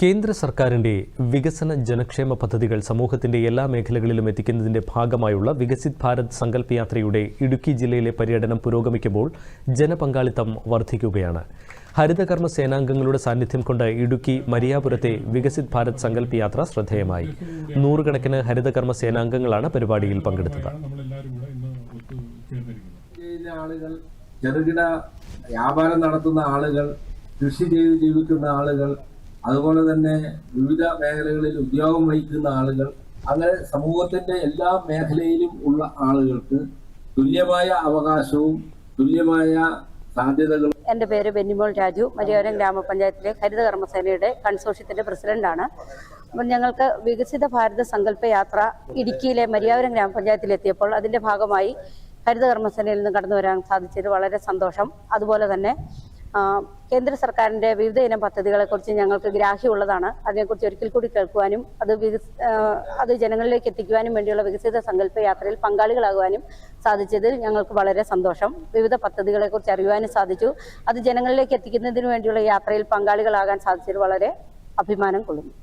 കേന്ദ്ര സർക്കാരിന്റെ വികസന ജനക്ഷേമ പദ്ധതികൾ സമൂഹത്തിന്റെ എല്ലാ മേഖലകളിലും എത്തിക്കുന്നതിന്റെ ഭാഗമായുള്ള വികസിത് ഭാരത് സങ്കല്പ് യാത്രയുടെ ഇടുക്കി ജില്ലയിലെ പര്യടനം പുരോഗമിക്കുമ്പോൾ ജനപങ്കാളിത്തം വർദ്ധിക്കുകയാണ്. ഹരിതകർമ്മ സേനാംഗങ്ങളുടെ സാന്നിധ്യം കൊണ്ട് ഇടുക്കി മരിയാപുരത്തെ വികസിത് ഭാരത് സങ്കല്പ് യാത്ര ശ്രദ്ധേയമായി. നൂറുകണക്കിന് ഹരിതകർമ്മ സേനാംഗങ്ങളാണ് പരിപാടിയിൽ പങ്കെടുത്തത്. ആളുകൾ ചെറുകിട വ്യാപാരം നടത്തുന്ന ആളുകൾ കൃഷി ചെയ്ത് ജീവിക്കുന്ന ആളുകൾ അതുപോലെ തന്നെ വിവിധ മേഖലകളിൽ ഉദ്യോഗം വഹിക്കുന്ന ആളുകൾ അങ്ങനെ സമൂഹത്തിന്റെ എല്ലാ മേഖലയിലും ഉള്ള ആളുകൾക്ക് തുല്യമായ അവകാശവും തുല്യമായ സാധ്യതകളും എന്റെ പേര് ബെന്നിമോൾ രാജു മരിയോരം ഗ്രാമപഞ്ചായത്തിലെ ഹരിത കർമ്മസേനയുടെ കൺസോഷ്യത്തിന്റെ പ്രസിഡന്റാണ്. അപ്പം ഞങ്ങൾക്ക് വികസിത ഭാരത സങ്കല്പ യാത്ര ഇടുക്കിയിലെ മരിയാവരം ഗ്രാമപഞ്ചായത്തിലെത്തിയപ്പോൾ അതിന്റെ ഭാഗമായി ഹരിത കർമ്മസേനയിൽ നിന്ന് കടന്നു വരാൻ സാധിച്ചത് വളരെ സന്തോഷം. അതുപോലെ തന്നെ കേന്ദ്ര സർക്കാരിന്റെ വിവിധ ഇനം പദ്ധതികളെക്കുറിച്ച് ഞങ്ങൾക്ക് ഗ്രാഹ്യമുള്ളതാണ്. അതിനെക്കുറിച്ച് ഒരിക്കൽ കൂടി കേൾക്കുവാനും അത് അത് ജനങ്ങളിലേക്ക് എത്തിക്കുവാനും വേണ്ടിയുള്ള വികസിത സങ്കല്പ യാത്രയിൽ പങ്കാളികളാകുവാനും സാധിച്ചതിൽ ഞങ്ങൾക്ക് വളരെ സന്തോഷം. വിവിധ പദ്ധതികളെക്കുറിച്ച് അറിയുവാനും സാധിച്ചു. അത് ജനങ്ങളിലേക്ക് എത്തിക്കുന്നതിന് വേണ്ടിയുള്ള യാത്രയിൽ പങ്കാളികളാകാൻ സാധിച്ചതിൽ വളരെ അഭിമാനം കൊള്ളുന്നു.